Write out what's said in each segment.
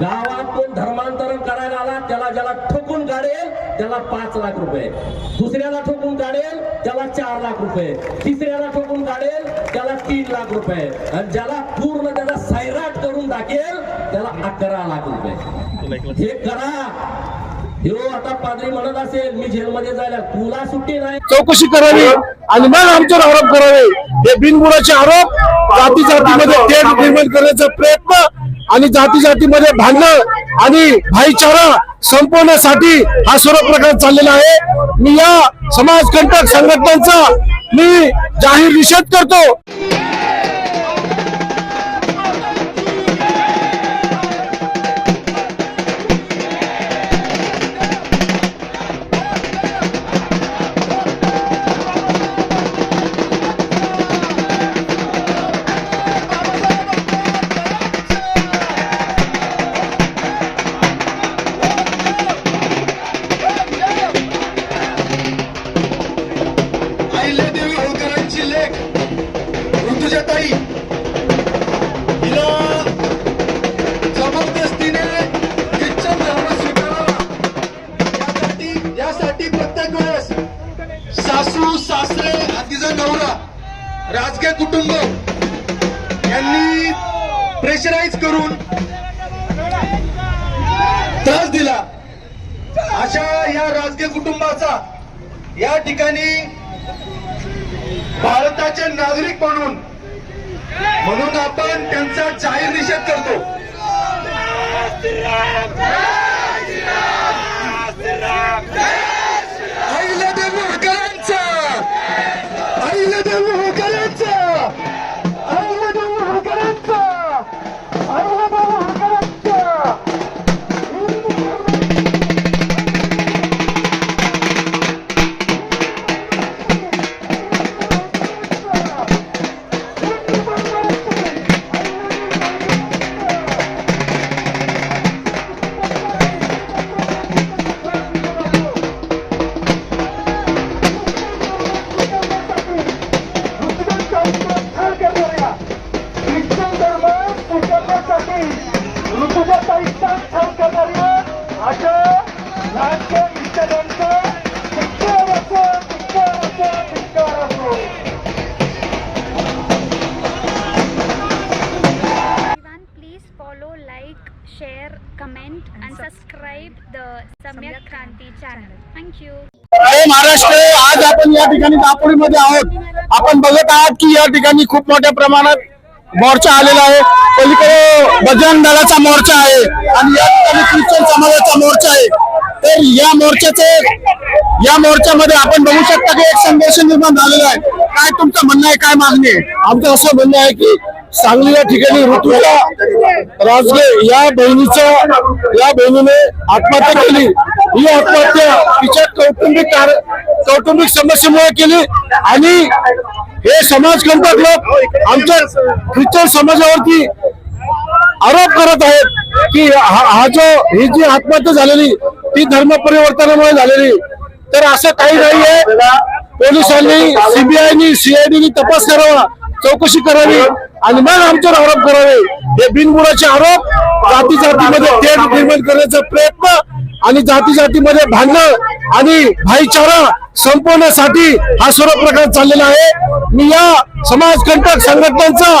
गावात कोण धर्मांतरण करायला आला त्याला ज्याला ठोकून काढेल त्याला पाच लाख रुपये. दुसऱ्याला ठोकून काढेल त्याला चार लाख रुपये. तिसऱ्याला ठोकून काढेल त्याला तीन लाख रुपये. आणि ज्याला पूर्ण त्याला सैराट करून टाकेल त्याला अकरा लाख रुपये. हे करा. हो, आता पादरी म्हणत असेल मी जेलमध्ये जायला. तुला सुट्टी नाही. चौकशी करावी आणि मग आमच्यावर आरोप करावे. हे बिनबुडाचे आरोप जाती जातीमध्ये तेढ निर्माण करण्याचा प्रयत्न आणि जाती जातीमध्ये भांडण आणि भाईचारा संपवण्यासाठी हा सर्व प्रकार चाललेला आहे. मी या समाजकंटक संघटनांचा मी जाहीर निषेध करतो. सासू सासरे आणि तिचा नवरा राजकीय कुटुंब यांनी प्रेशराईज करून त्रास दिला. अशा या राजकीय कुटुंबाचा या ठिकाणी भारताचे नागरिक म्हणून म्हणून आपण त्यांचा जाहीर निषेध करतो. Share comment and subscribe. the samyak kranti channel. thank you. जय महाराष्ट्र. आज आपण या ठिकाणी दापोलीमध्ये आहोत. आपण बघत आहात की या ठिकाणी खूप मोठ्या प्रमाणात मोर्चा आलेला आहे. पलीकडे बजरंग दलाचा मोर्चा आहे आणि या ठिकाणी ख्रिश्चन समाजाचा मोर्चा आहे. तर या मोर्चाचे या मोर्चामध्ये आपण बघू शकता की एक संघर्ष निर्माण झालेला आहे. काय तुमचं म्हणणं आहे काय मागणी आहे? आमचं असं म्हणणं आहे की सांगली या ठिकाणी ऋतूला राजगे या बहिणीचं या बहिणीने आत्महत्या केली. ही आत्महत्या तिच्या कौटुंबिक कौटुंबिक समस्येमुळे केली. आणि हे समाजकंटक लोक आमच्या ख्रिश्चन समाजावरती आरोप करत आहेत की हा हा जो ही जी आत्महत्या झालेली ती धर्म परिवर्तनामुळे झालेली. तर असं काही नाहीये. पोलिसांनी सीबीआयनी सीआयडीनी तपास करावा. चौकशी करावी आणि मग आमच्यावर आरोप करावे. हे बिनबुडाचे आरोप जाती जातीमध्ये तेढ निर्माण करण्याचा प्रयत्न आणि जाती जातीमध्ये भांडण आणि भाईचारा संपवण्यासाठी हा सर्व प्रकार चाललेला आहे. मी या समाजकंटक संघटनांचा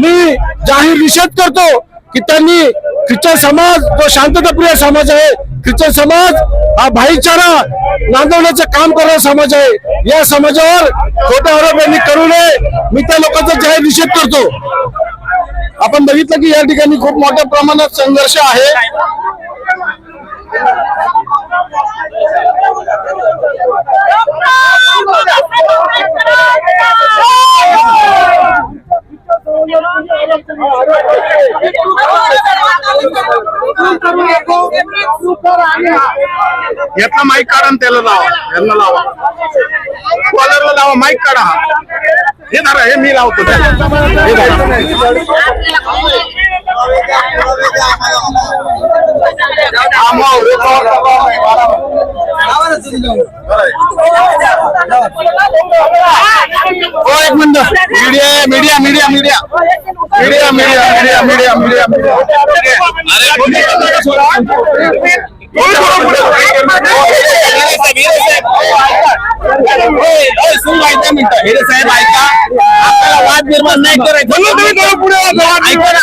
मी जाहीर निषेध करतो की त्यांनी ख्रिश्चन समाज जो शांतताप्रिय समाज आहे ख्रिश्चन समाज हा भाईचारा नांदवण्याचं काम करणारा समाज आहे. या समाजावर खोटे आरोप यांनी करू नये मी त्या लोकांचा जाहीर निषेध करतो आपण बघितलं की या ठिकाणी खूप मोठ्या प्रमाणात संघर्ष आहे यातला माईक काढा त्याला लावा. यांना लावा. कॉलरला लावा माईक काढा. हे धरा हे मी लावतो. हे धरा आमाव, हे कवर हो एक minute media media media media media media media media media media हेरे साहेब ऐका आपल्याला वाद निर्माण नाही करायचं तुम्ही थोडं पुढे ऐका ना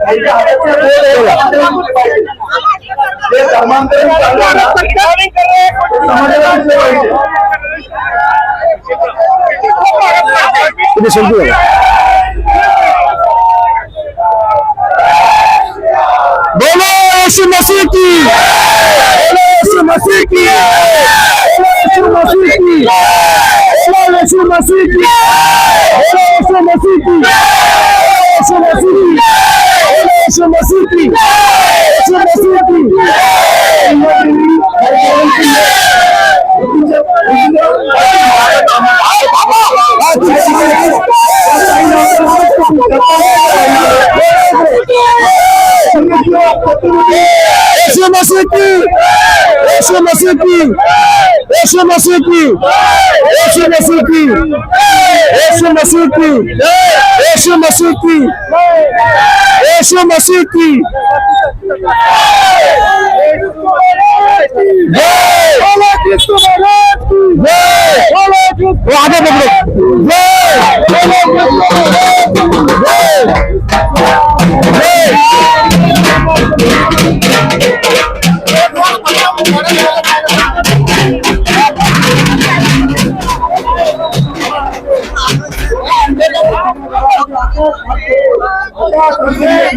हे धर्मांतरण चालू आहे ना, समाजाला पाहिजे. तुम्ही समजू बोलो यीशु मसीह की बोलो यीशु मसीह की बोलो यीशु मसीह की बोलो यीशु मसीह की बोलो यीशु मसीह की यीशु मसीह की बोलो यीशु मसीह की Yeshua Masihi, Yeshua Masihi. Yeshua Masihi. Yesu masifi! Yesu masifi! Yesu masifi! Yesu masifi! Yesu masifi! Yesu masifi!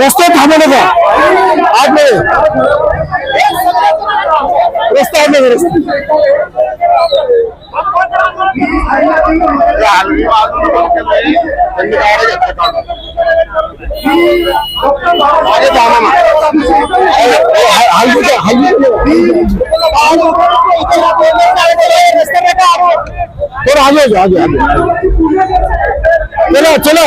रस्ते थांबू नका आतमध्ये रस्ता आतमध्ये रस्ता हल्ली हल्ली थोड़ा आगे आगे आगे. चलो चलो.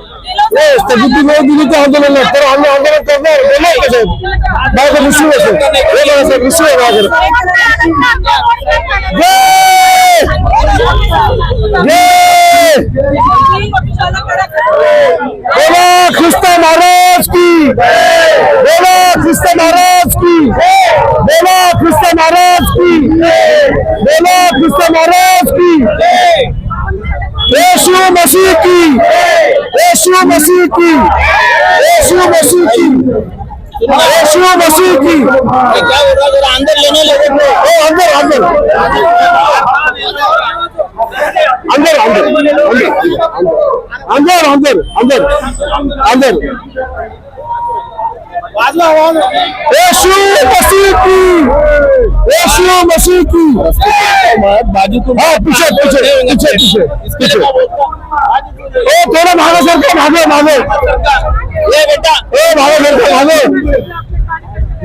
ए, स्थगिती वेळ दिली तर आंदोलन तर आम्ही आंदोलन करणार. बोलणार कसं माझं विषय असेल हे बघा साहेब विषय आहे बोला महाराज की. बोला ख्रिस्त महाराज की. बोला ख्रिस्त महाराज की. बोला ख्रिस्त महाराज की. यीशु मसीह की. यीशु मसीह की यीशु मसीह की यीशु मसीह की क्या हो रहा है जरा अंदर लेने लगे थे ओ अंदर अंदर अंदर अंदर अंदर अंदर अंदर अंदर यीशु मसीह की यीशु मसीह की बाजू को हाँ पीछे पीछे पीछे पीछे ओ थोड़ा भागो सर के भागो भागो ये बेटा. ओ भागो सर के भागो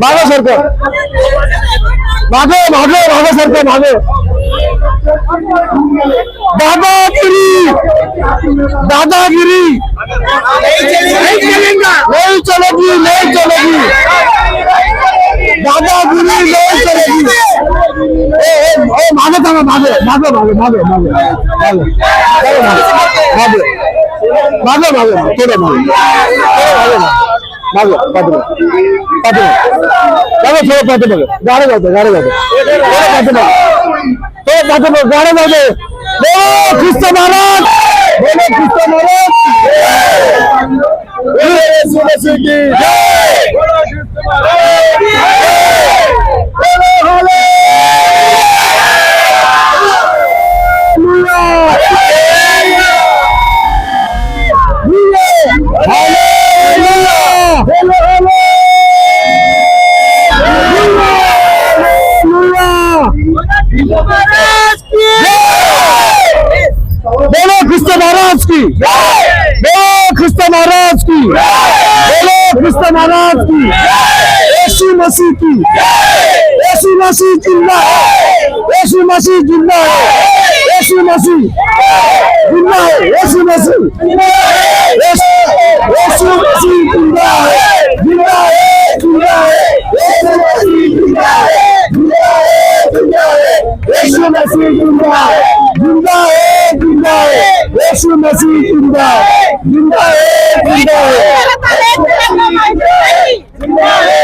भागो सर के भागो भागो भागो सर के भागो दादागिरी दादागिरी नहीं चलेगा नहीं चलेगी नहीं चलेगी दादागिरी नहीं चलेगी ए, ए, ए, मागे थांबा मागे मागे मागे मागे मागे मागे चलो, मागे. मागे मागे मागे थोडं मागे थोडं मागे मागे पाठीमागे पाठीमागे थोडं पाठीमागे गाडे जाते गाडे जाते थोडं पाठीमागे थोडं पाठीमागे गाडे जाते बोलो ख्रिस्त की बोलो ख्रिस्त महाराज की बोलो ख्रिस्त महाराज की यीशु मसीह की यीशु मसीह जिंदा है यीशु मसीह जिंदा है यीशु मसीह जिंदा है यीशु मसीह यीशु मसीह जिंदा है जिंदा है जिंदा है यीशु मसीह जिंदा है जिंदा है जिंदा है यीशु मसीह जिंदा है जिंदा है जिंदा है यीशु मसीह जिंदा है जिंदा है जिंदा है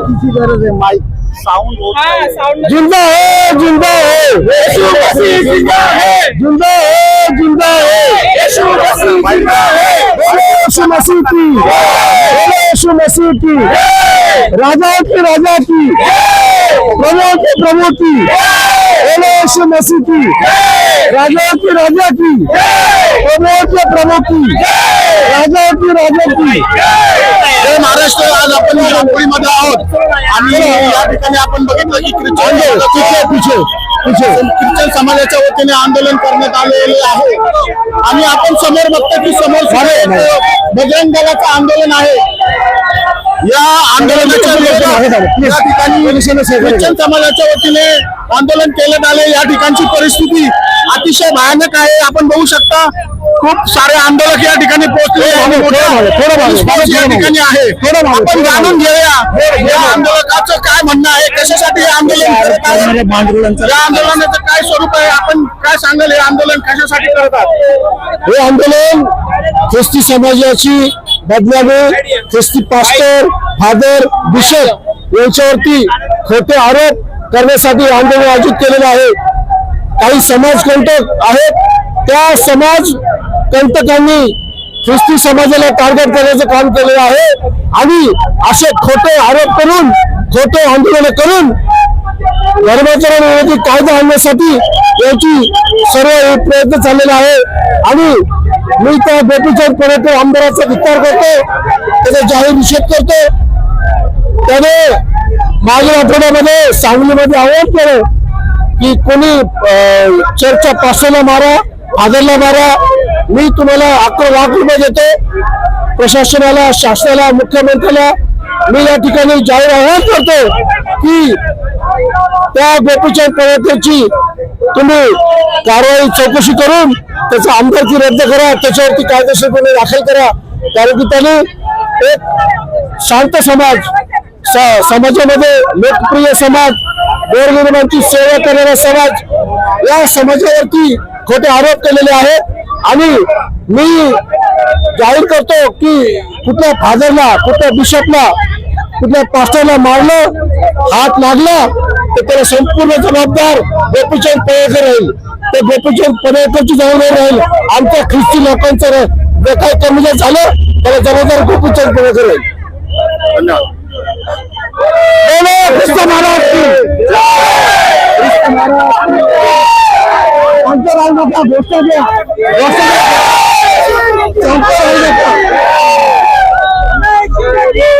किसी गरज है माइक जिंदा है जिंदा है यीशु मसीह जिंदा है जिंदा है जिंदा है यीशु मसीह जिंदा है बोलो यीशु मसीह की बोलो यीशु मसीह की राजाओं के राजा की प्रभुओं के प्रभु की बोलो यीशु मसीह की राजाओं के राजा की प्रभुओं के प्रभु की राजाओं के राजा की महाराष्ट्र. आज आपण रांगोळीमध्ये आहोत. आणि या ठिकाणी आपण बघितलं की पिछे ख्रिश्चन समाजाच्या वतीने आंदोलन करण्यात आलेले आहे. आणि आपण समोर बघतो की समोर बजरंग दलाचं आंदोलन आहे. या आंदोलनाच्या या ठिकाणी ख्रिश्चन समाजाच्या वतीने आंदोलन करण्यात आले या ठिकाणची परिस्थिती अतिशय भयानक आहे. आपण बघू शकता खूप सारे आंदोलक या ठिकाणी पोहोचले या ठिकाणी आहे. आपण जाणून घेऊया या आंदोलकाचं काय म्हणणं आहे? कशासाठी हे आंदोलन करत आहे या आंदोलनाचं काय स्वरूप आहे? आपण काय सांगाल हे आंदोलन कशासाठी करत आहात हे आंदोलन ख्रिस्ती समाजाची बदलावे ख्रिस्ती पास्टर फादर बिशप यांच्यावरती खोटे आरोप करण्यासाठी आंदोलन आयोजित केलेलं आहे. काही समाज कंटक आहेत. त्या समाज कंटकांनी ख्रिस्ती समाजाला टार्गेट करण्याचं काम केलेलं आहे. आणि असे खोटे आरोप करून खोटे आंदोलन करून धर्माचरण विरोधी कायदा आणण्यासाठी याची सर्व प्रयत्न चाललेला आहे. आणि मी त्या गोपीचंद पर्यटन आमदाराचा विचार करतो त्याचा जाहीर निषेध करतो त्याने मागील आठवड्यामध्ये सांगलीमध्ये आवाहन केलं की कोणी अं, चर्चच्या मारा फादरला मारा मी तुम्हाला अकरा लाख रुपये देतो. प्रशासनाला शासनाला मुख्यमंत्र्याला मी या ठिकाणी जाहीर आवाहन करतो की त्या गोपीचंद पवारची तुम्ही कारवाई चौकशी करून त्याचा आमदारकी रद्द करा. त्याच्यावरती कायदेशीर गुन्हे दाखल करा. कारण की त्यांनी एक शांत समाज स- समाजामध्ये लोकप्रिय समाज गोरगरिबांची सेवा करणारा समाज या समाजावरती खोटे आरोप केलेले आहेत. आणि मी जाहीर करतो की कुठल्या फादरला कुठल्या बिशपला कुठल्या पास्टरला मारलं हात लागला तर त्याला संपूर्ण जबाबदार गोपीचंद पडळकर राहील. ते गोपीचंद पडळकरची जबाबदारी राहील. आमच्या ख्रिस्ती लोकांचं जे काही कमी झालं त्याला जबाबदार गोपीचंद पडळकर राहील. धन्यवाद ख्रिस्त महाराज की जय! ख्रिस्त महाराज की जय! आमच्या राजमाता गोष्ट घ्या गोष्ट घ्या. आमच्या राजमाता